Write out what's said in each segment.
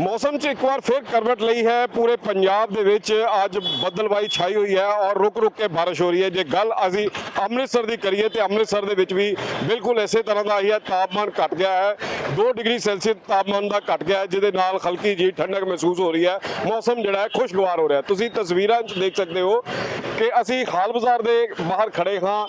ਮੌਸਮ 'ਚ ਇੱਕ ਵਾਰ ਫਿਰ ਕਰਵਟ ਲਈ ਹੈ। ਪੂਰੇ ਪੰਜਾਬ ਦੇ ਵਿੱਚ ਅੱਜ ਬੱਦਲਬਾਈ ਛਾਈ ਹੋਈ ਹੈ ਔਰ ਰੁਕ ਰੁਕ ਕੇ ਬਾਰਿਸ਼ ਹੋ ਰਹੀ ਹੈ। ਜੇ ਗੱਲ ਅਸੀਂ ਅੰਮ੍ਰਿਤਸਰ ਦੀ ਕਰੀਏ ਤੇ ਅੰਮ੍ਰਿਤਸਰ ਦੇ ਵਿੱਚ ਵੀ ਬਿਲਕੁਲ ਇਸੇ ਤਰ੍ਹਾਂ ਦਾ ਹੀ ਹੈ। ਤਾਪਮਾਨ ਘਟ ਗਿਆ ਹੈ। 2 ਡਿਗਰੀ ਸੈਲਸੀਅਸ ਤਾਪਮਾਨ ਦਾ ਘਟ ਗਿਆ ਹੈ, ਜਿਹਦੇ ਨਾਲ ਹਲਕੀ ਜੀ ਠੰਡਕ ਮਹਿਸੂਸ ਹੋ ਰਹੀ ਹੈ। ਮੌਸਮ ਜਿਹੜਾ ਹੈ ਖੁਸ਼ਗਵਾਰ ਹੋ ਰਿਹਾ। ਤੁਸੀਂ ਤਸਵੀਰਾਂ 'ਚ ਦੇਖ ਸਕਦੇ ਹੋ ਕਿ ਅਸੀਂ ਹਾਲ ਬਾਜ਼ਾਰ ਦੇ ਬਾਹਰ ਖੜੇ ਹਾਂ।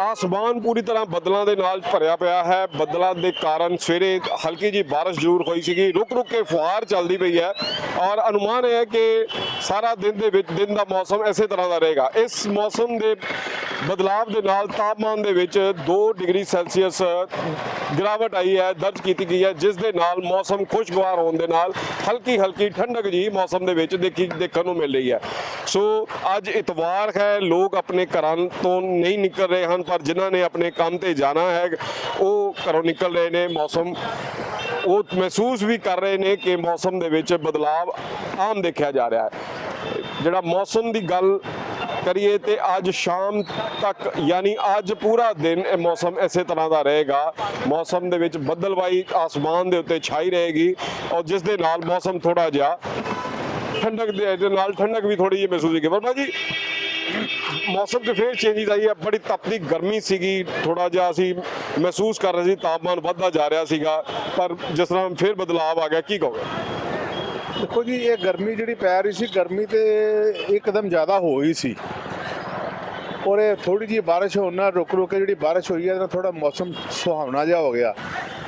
ਆਸਮਾਨ ਪੂਰੀ ਤਰ੍ਹਾਂ ਬੱਦਲਾਂ ਦੇ ਨਾਲ ਭਰਿਆ ਪਿਆ ਹੈ। ਬੱਦਲਾਂ ਦੇ ਕਾਰਨ ਸਵੇਰੇ ਹਲਕੀ ਜੀ ਬਾਰਿਸ਼ ਜ਼ਰੂਰ ਹੋਈ ਸੀਗੀ। ਰੁਕ ਰੁਕ ਕੇ ਫੁਹਾਰ ਚੱਲਦੀ ਪਈ ਹੈ ਔਰ ਅਨੁਮਾਨ ਹੈ ਕਿ ਸਾਰਾ ਦਿਨ ਦੇ ਵਿੱਚ, ਦਿਨ ਦਾ ਮੌਸਮ ਇਸੇ ਤਰ੍ਹਾਂ ਦਾ ਰਹੇਗਾ। ਇਸ ਮੌਸਮ ਦੇ ਬਦਲਾਵ ਦੇ ਨਾਲ ਤਾਪਮਾਨ ਦੇ ਵਿੱਚ 2 ਡਿਗਰੀ ਸੈਲਸੀਅਸ ਗਿਰਾਵਟ ਆਈ ਹੈ, ਦਰਜ ਕੀਤੀ ਗਈ ਹੈ, ਜਿਸ ਦੇ ਨਾਲ ਮੌਸਮ ਖੁਸ਼ਗਵਾਰ ਹੋਣ ਦੇ ਨਾਲ ਹਲਕੀ ਹਲਕੀ ਠੰਡਕ ਜੀ ਮੌਸਮ ਦੇ ਵਿੱਚ ਦੇਖੀ, ਦੇਖਣ ਨੂੰ ਮਿਲ ਰਹੀ ਹੈ। ਸੋ ਅੱਜ ਇਤਵਾਰ ਹੈ, ਲੋਕ ਆਪਣੇ ਘਰਾਂ ਤੋਂ ਨਹੀਂ ਨਿਕਲ ਰਹੇ ਹਨ। ਪਰ ਜਿਨ੍ਹਾਂ ਨੇ ਆਪਣੇ ਕੰਮ ਤੇ ਜਾਣਾ ਹੈ, ਉਹ ਘਰੋਂ ਨਿਕਲ ਰਹੇ ਨੇ, ਮੌਸਮ ਉਹ ਮਹਿਸੂਸ ਵੀ ਕਰ ਰਹੇ ਨੇ ਕਿ ਮੌਸਮ ਦੇ ਵਿੱਚ ਬਦਲਾਵ ਆਮ ਦੇਖਿਆ ਜਾ ਰਿਹਾ ਹੈ। ਜਿਹੜਾ ਮੌਸਮ ਦੀ ਗੱਲ ਕਰੀਏ ਤੇ ਅੱਜ ਸ਼ਾਮ ਤੱਕ, ਯਾਨੀ ਅੱਜ ਪੂਰਾ ਦਿਨ ਇਹ ਮੌਸਮ ਇਸੇ ਤਰ੍ਹਾਂ ਦਾ ਰਹੇਗਾ। ਮੌਸਮ ਦੇ ਵਿੱਚ ਬੱਦਲਵਾਈ ਆਸਮਾਨ ਦੇ ਉੱਤੇ ਛਾਈ ਰਹੇਗੀ ਔਰ ਜਿਸ ਦੇ ਨਾਲ ਮੌਸਮ ਥੋੜਾ ਜਿਹਾ ਠੰਡਕ ਦੇ ਦੇ ਨਾਲ ਠੰਡਕ ਵੀ ਥੋੜੀ ਜਿਹੀ ਮਹਿਸੂਸ ਹੋਏਗੀ। ਵਰਮਾ ਜੀ ਮੌਸਮ 'ਚ ਫੇਰ ਚੇਂਜਿਸ ਆਈ ਹੈ ਬੜੀ ਤਪਦੀ ਗਰਮੀ ਸੀਗੀ। ਥੋੜਾ ਜਿਹਾ ਅਸੀਂ ਮਹਿਸੂਸ ਕਰ ਰਹੇ ਸੀ, ਤਾਪਮਾਨ ਵੱਧਦਾ ਜਾ ਰਿਹਾ ਸੀਗਾ। ਪਰ ਜਿਸ ਤਰ੍ਹਾਂ ਫੇਰ ਬਦਲਾਅ ਆ ਗਿਆ, ਕੀ ਕਹੋਗੇ? ਦੇਖੋ ਜੀ, ਇਹ ਗਰਮੀ ਜਿਹੜੀ ਪੈ ਰਹੀ ਸੀ, ਗਰਮੀ ਤੇ ਇੱਕਦਮ ਜ਼ਿਆਦਾ ਹੋ ਹੀ ਸੀ। ਔਰ ਇਹ ਥੋੜੀ ਜਿਹੀ ਬਾਰਿਸ਼ ਹੋਣ ਨਾਲ ਰੁਕ ਰੁਕ ਕੇ ਜਿਹੜੀ ਬਾਰਿਸ਼ ਹੋਈ ਹੈ, ਇਹਦੇ ਨਾਲ ਥੋੜਾ ਮੌਸਮ ਸੁਹਾਵਣਾ ਜਿਹਾ ਹੋ ਗਿਆ।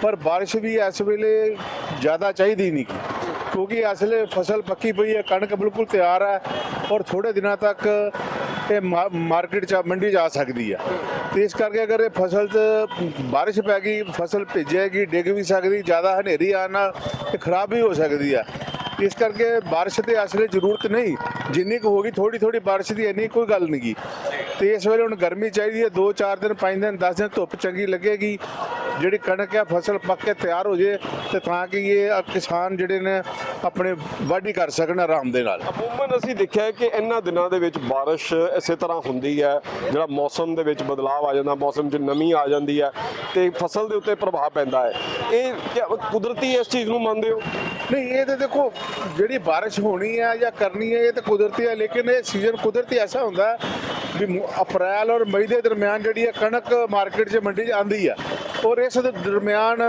ਪਰ ਬਾਰਿਸ਼ ਵੀ ਇਸ ਵੇਲੇ ਜ਼ਿਆਦਾ ਚਾਹੀਦੀ ਨਹੀਂ। ਕਿਉਂਕਿ ਇਸ ਵੇਲੇ ਫਸਲ ਪੱਕੀ ਪਈ ਹੈ, ਕਣਕ ਬਿਲਕੁਲ ਤਿਆਰ ਹੈ। ਔਰ ਥੋੜੇ ਦਿਨਾਂ ਤੱਕ ਇਹ ਮਾ- ਮਾਰਕੀਟ ਚ ਮੰਡੀ ਜਾ ਸਕਦੀ ਆ। ਤੇ ਇਸ ਕਰਕੇ ਅਗਰ ਇਹ ਫਸਲ 'ਚ ਬਾਰਿਸ਼ ਪੈ ਗਈ, ਫਸਲ ਭਿੱਜੇਗੀ ਡਿੱਗ ਵੀ ਸਕਦੀ, ਜ਼ਿਆਦਾ ਹਨੇਰੀ ਆਉਣ ਨਾਲ ਇਹ ਖਰਾਬ ਵੀ ਹੋ ਸਕਦੀ ਆ। ਇਸ ਕਰਕੇ ਬਾਰਿਸ਼ ਤੇ ਅਸਲੇ ਜ਼ਰੂਰਤ ਨਹੀਂ, ਜਿੰਨੀ ਕੁ ਹੋਗੀ ਥੋੜੀ ਥੋੜੀ ਬਾਰਿਸ਼ ਦੀ, ਇੰਨੀ ਕੋਈ ਗੱਲ ਨਹੀਂ ਗੀ। ਤੇ ਇਸ ਵੇਲੇ ਹੁਣ ਗਰਮੀ ਚਾਹੀਦੀ ਹੈ 2-4 ਦਿਨ 5 ਦਿਨ 10 ਦਿਨ ਧੁੱਪ ਚੰਗੀ ਲੱਗੇਗੀ। ਜਿਹੜੀ ਕਣਕ ਹੈ ਫਸਲ ਪੱਕ ਕੇ ਤਿਆਰ ਹੋ ਜੇ ਤੇ ਤਾਂ ਕਿ ਇਹ ਕਿਸਾਨ ਜਿਹੜੇ ਨੇ ਆਪਣੇ ਵਾਢੀ ਕਰ ਸਕਣ ਆਰਾਮ ਦੇ ਨਾਲ। ਅਮੂਮਨ ਅਸੀਂ ਦੇਖਿਆ ਕਿ ਇਹਨਾਂ ਦਿਨਾਂ ਦੇ ਵਿੱਚ ਬਾਰਿਸ਼ ਇਸੇ ਤਰ੍ਹਾਂ ਹੁੰਦੀ ਹੈ ਜਿਹੜਾ ਮੌਸਮ ਦੇ ਵਿੱਚ ਬਦਲਾਅ ਆ ਜਾਂਦਾ ਮੌਸਮ 'ਚ ਨਮੀ ਆ ਜਾਂਦੀ ਹੈ ਤੇ ਫਸਲ ਦੇ ਉੱਤੇ ਪ੍ਰਭਾਵ ਪੈਂਦਾ ਹੈ। ਇਹ ਕੁਦਰਤੀ ਇਸ ਚੀਜ਼ ਨੂੰ ਮੰਨਦੇ ਹੋ? ਨਹੀਂ ਇਹ ਤੇ ਦੇਖੋ ਜਿਹੜੀ ਬਾਰਿਸ਼ ਹੋਣੀ ਹੈ ਜਾਂ ਕਰਨੀ ਹੈ ਇਹ ਤਾਂ ਕੁਦਰਤੀ ਹੈ ਲੇਕਿਨ ਇਹ ਸੀਜ਼ਨ ਕੁਦਰਤੀ ਐਸਾ ਹੁੰਦਾ ਵੀ ਅਪ੍ਰੈਲ ਔਰ ਮਈ ਦੇ ਦਰਮਿਆਨ ਜਿਹੜੀ ਹੈ ਕਣਕ ਮਾਰਕੀਟ 'ਚ ਮੰਡੀ 'ਚ ਆਂਦੀ ਹੈ। ਔਰ ਇਸ ਦੇ ਦਰਮਿਆਨ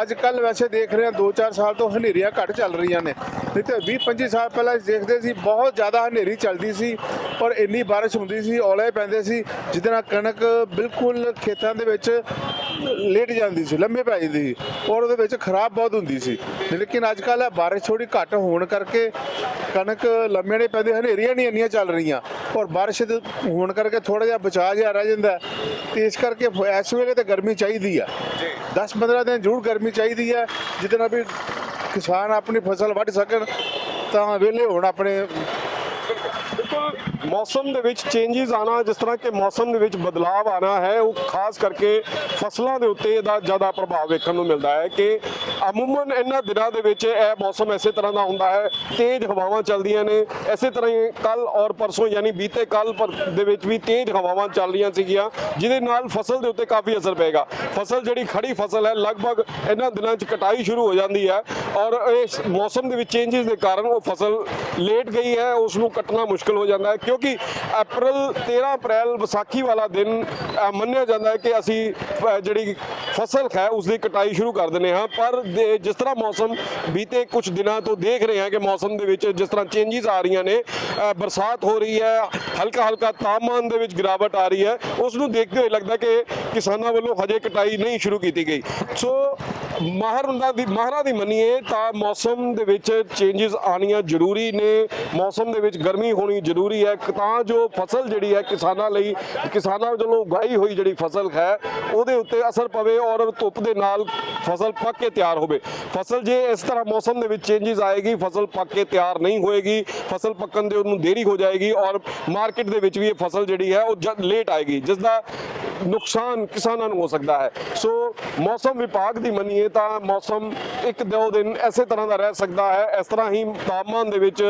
ਅੱਜ ਕੱਲ ਵੈਸੇ ਦੇਖ ਰਹੇ ਹਾਂ 2-4 ਸਾਲ ਤੋਂ ਹਨੇਰੀਆਂ ਘੱਟ ਚੱਲ ਰਹੀਆਂ ਨੇ। ਨਹੀਂ ਤੇ 20-25 ਸਾਲ ਪਹਿਲਾਂ ਅਸੀਂ ਦੇਖਦੇ ਸੀ ਬਹੁਤ ਜ਼ਿਆਦਾ ਹਨੇਰੀ ਚੱਲਦੀ ਸੀ ਔਰ ਇੰਨੀ ਬਾਰਿਸ਼ ਹੁੰਦੀ ਸੀ, ਔਲੇ ਪੈਂਦੇ ਸੀ, ਜਿਹਦੇ ਨਾਲ ਕਣਕ ਬਿਲਕੁਲ ਖੇਤਾਂ ਦੇ ਵਿੱਚ ਲੇਟ ਜਾਂਦੀ ਸੀ ਲੰਮੇ ਪੈ ਜਾਂਦੀ ਸੀ ਔਰ ਉਹਦੇ ਵਿੱਚ ਖਰਾਬ ਬਹੁਤ ਹੁੰਦੀ ਸੀ। ਲੇਕਿਨ ਅੱਜ ਕੱਲ ਬਾਰਿਸ਼ ਥੋੜੀ ਘੱਟ ਹੋਣ ਕਰਕੇ ਕਣਕ ਲੰਮੇ ਨਹੀਂ ਪੈਂਦੇ ਹਨੇਰੀਆਂ ਨਹੀਂ ਇੰਨੀਆਂ ਚੱਲ ਰਹੀਆਂ ਔਰ ਬਾਰਿਸ਼ ਦੇ ਹੋਣ ਕਰਕੇ ਥੋੜਾ ਜਿਹਾ ਬਚਾਅ ਜਿਹਾ ਰਹਿ ਜਾਂਦਾ। ਤੇ ਇਸ ਕਰਕੇ ਇਸ ਵੇਲੇ ਤੇ ਗਰਮੀ ਚਾਹੀਦੀ ਆ। 10-15 ਦਿਨ ਜ਼ਰੂਰ ਗਰਮੀ ਚਾਹੀਦੀ ਹੈ ਜਿਹਦੇ ਨਾਲ ਵੀ ਕਿਸਾਨ ਆਪਣੀ ਫਸਲ ਵੱਢ ਸਕਣ ਤਾਂ ਵਿਹਲੇ ਹੋਣ ਆਪਣੇ ਮੌਸਮ ਦੇ ਵਿੱਚ ਚੇਂਜਸ ਆਣਾ ਜਿਸ ਤਰ੍ਹਾਂ ਕਿ ਮੌਸਮ ਦੇ ਵਿੱਚ ਬਦਲਾਅ ਆਣਾ ਹੈ, ਉਹ ਖਾਸ ਕਰਕੇ ਫਸਲਾਂ ਦੇ ਉੱਤੇ ਇਹਦਾ ਜ਼ਿਆਦਾ ਪ੍ਰਭਾਵ ਵੇਖਣ ਨੂੰ ਮਿਲਦਾ ਹੈ ਕਿ ਅਮੂਮਨ ਇਹਨਾਂ ਦਿਨਾਂ ਦੇ ਵਿੱਚ ਇਹ ਮੌਸਮ ਐਸੇ ਤਰ੍ਹਾਂ ਦਾ ਹੁੰਦਾ ਹੈ, ਤੇਜ਼ ਹਵਾਵਾਂ ਚੱਲਦੀਆਂ ਨੇ। ਐਸੇ ਤਰ੍ਹਾਂ ਹੀ ਕੱਲ ਔਰ ਪਰਸੋਂ, ਯਾਨੀ ਬੀਤੇ ਕੱਲ ਪਰ ਦੇ ਵਿੱਚ ਵੀ ਤੇਜ਼ ਹਵਾਵਾਂ ਚੱਲ ਰਹੀਆਂ ਸੀਗੀਆਂ, ਜਿਹਦੇ ਨਾਲ ਫਸਲ ਦੇ ਉੱਤੇ ਕਾਫੀ ਅਸਰ ਪਏਗਾ। ਫਸਲ ਜਿਹੜੀ ਖੜੀ ਫਸਲ ਹੈ, ਲਗਭਗ ਇਹਨਾਂ ਦਿਨਾਂ 'ਚ ਕਟਾਈ ਸ਼ੁਰੂ ਹੋ ਜਾਂਦੀ ਹੈ ਔਰ ਇਸ ਮੌਸਮ ਦੇ ਵਿੱਚ ਚੇਂਜਸ ਦੇ ਕਾਰਨ ਉਹ ਫਸਲ ਲੇਟ ਗਈ ਹੈ, ਉਸ ਨੂੰ ਕੱਟਣਾ ਮੁਸ਼ਕਲ ਹੋ ਜਾਂਦਾ ਹੈ, ਕਿਉਂਕਿ ਅਪ੍ਰੈਲ 13 ਅਪ੍ਰੈਲ ਵਿਸਾਖੀ ਵਾਲਾ ਦਿਨ ਮੰਨਿਆ ਜਾਂਦਾ ਹੈ ਕਿ ਅਸੀਂ ਜਿਹੜੀ ਫਸਲ ਹੈ, ਉਸ ਦੀ ਕਟਾਈ ਸ਼ੁਰੂ ਕਰ ਦਿੰਦੇ ਹਾਂ। ਪਰ ਜਿਸ ਤਰ੍ਹਾਂ ਮੌਸਮ ਬੀਤੇ ਕੁਝ ਦਿਨਾਂ ਤੋਂ ਦੇਖ ਰਹੇ ਹਾਂ ਕਿ ਮੌਸਮ ਦੇ ਵਿੱਚ ਜਿਸ ਤਰ੍ਹਾਂ ਚੇਂਜਸ ਆ ਰਹੀਆਂ ਨੇ ਬਰਸਾਤ ਹੋ ਰਹੀ ਹੈ ਹਲਕਾ ਹਲਕਾ ਤਾਪਮਾਨ ਦੇ ਵਿੱਚ ਗਿਰਾਵਟ ਆ ਰਹੀ ਹੈ, ਉਸ ਨੂੰ ਦੇਖਦੇ ਹੋਏ ਲੱਗਦਾ ਕਿ ਕਿਸਾਨਾਂ ਵੱਲੋਂ ਹਜੇ ਕਟਾਈ ਨਹੀਂ ਸ਼ੁਰੂ ਕੀਤੀ ਗਈ। ਸੋ ਮਾਹਰ ਹੁੰਦਾ ਦੀ ਮਾਹਰਾਂ ਦੀ ਮੰਨੀਏ ਤਾਂ ਮੌਸਮ ਦੇ ਵਿੱਚ ਚੇਂਜਸ ਆਣੀਆਂ ਜ਼ਰੂਰੀ ਨੇ। ਮੌਸਮ ਦੇ ਵਿੱਚ ਗਰਮੀ ਹੋਣੀ ਜ਼ਰੂਰੀ ਹੈ। ਤਾਂ ਜੋ ਫਸਲ ਜਿਹੜੀ ਹੈ ਕਿਸਾਨਾਂ ਲਈ, ਕਿਸਾਨਾਂ ਵੱਲੋਂ ਉਗਾਈ ਹੋਈ ਜਿਹੜੀ ਫਸਲ ਹੈ, ਉਹਦੇ ਉੱਤੇ ਅਸਰ ਪਵੇ ਔਰ ਧੁੱਪ ਦੇ ਨਾਲ ਫਸਲ ਪੱਕ ਕੇ ਤਿਆਰ ਹੋਵੇ। ਫਸਲ ਜੇ ਇਸ ਤਰ੍ਹਾਂ ਮੌਸਮ ਦੇ ਵਿੱਚ ਚੇਂਜਸ ਆਏਗੀ, ਫਸਲ ਪੱਕ ਕੇ ਤਿਆਰ ਨਹੀਂ ਹੋਏਗੀ, ਫਸਲ ਪੱਕਣ ਦੇ ਉਹਨੂੰ ਦੇਰੀ ਹੋ ਜਾਏਗੀ ਔਰ ਮਾਰਕੀਟ ਦੇ ਵਿੱਚ ਵੀ ਇਹ ਫਸਲ ਜਿਹੜੀ ਹੈ ਉਹ ਲੇਟ ਆਏਗੀ। ਜਿਸ ਦਾ ਨੁਕਸਾਨ ਕਿਸਾਨਾਂ ਨੂੰ ਹੋ ਸਕਦਾ ਹੈ ਸੋ ਮੌਸਮ ਵਿਭਾਗ ਦੀ ਮੰਨੀਏ ਕਰੀਏ ਤਾਂ ਮੌਸਮ ਇੱਕ ਦੋ ਦਿਨ ਐਸੇ ਤਰ੍ਹਾਂ ਦਾ ਰਹਿ ਸਕਦਾ ਹੈ ਇਸ ਤਰ੍ਹਾਂ ਹੀ ਤਾਪਮਾਨ ਦੇ ਵਿੱਚ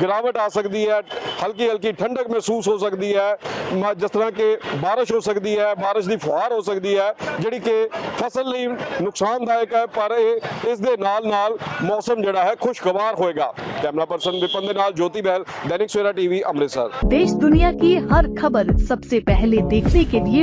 ਗਿਰਾਵਟ ਆ ਸਕਦੀ ਹੈ ਹਲਕੀ ਹਲਕੀ ਠੰਡਕ ਮਹਿਸੂਸ ਹੋ ਸਕਦੀ ਹੈ ਮ- ਜਿਸ ਤਰ੍ਹਾਂ ਕਿ ਬਾਰਿਸ਼ ਹੋ ਸਕਦੀ ਹੈ ਬਾਰਿਸ਼ ਦੀ ਫੁਹਾਰ ਹੋ ਸਕਦੀ ਹੈ ਜਿਹੜੀ ਕਿ ਫਸਲ ਲਈ ਨੁਕਸਾਨਦਾਇਕ ਹੈ ਪਰ ਇਹ ਇਸ ਦੇ ਨਾਲ ਨਾਲ ਮੌਸਮ ਜਿਹੜਾ ਹੈ ਖੁਸ਼ਗਵਾਰ ਹੋਏਗਾ ਕੈਮਰਾ ਪਰਸਨ ਵਿਪਨ ਦੇ ਨਾਲ ਜੋਤੀ ਬਹਿਲ ਦੈਨਿਕ ਸਵੇਰਾ ਟੀਵੀ ਅੰਮ੍ਰਿਤਸਰ देश दुनिया की हर खबर सबसे पहले देखने के लिए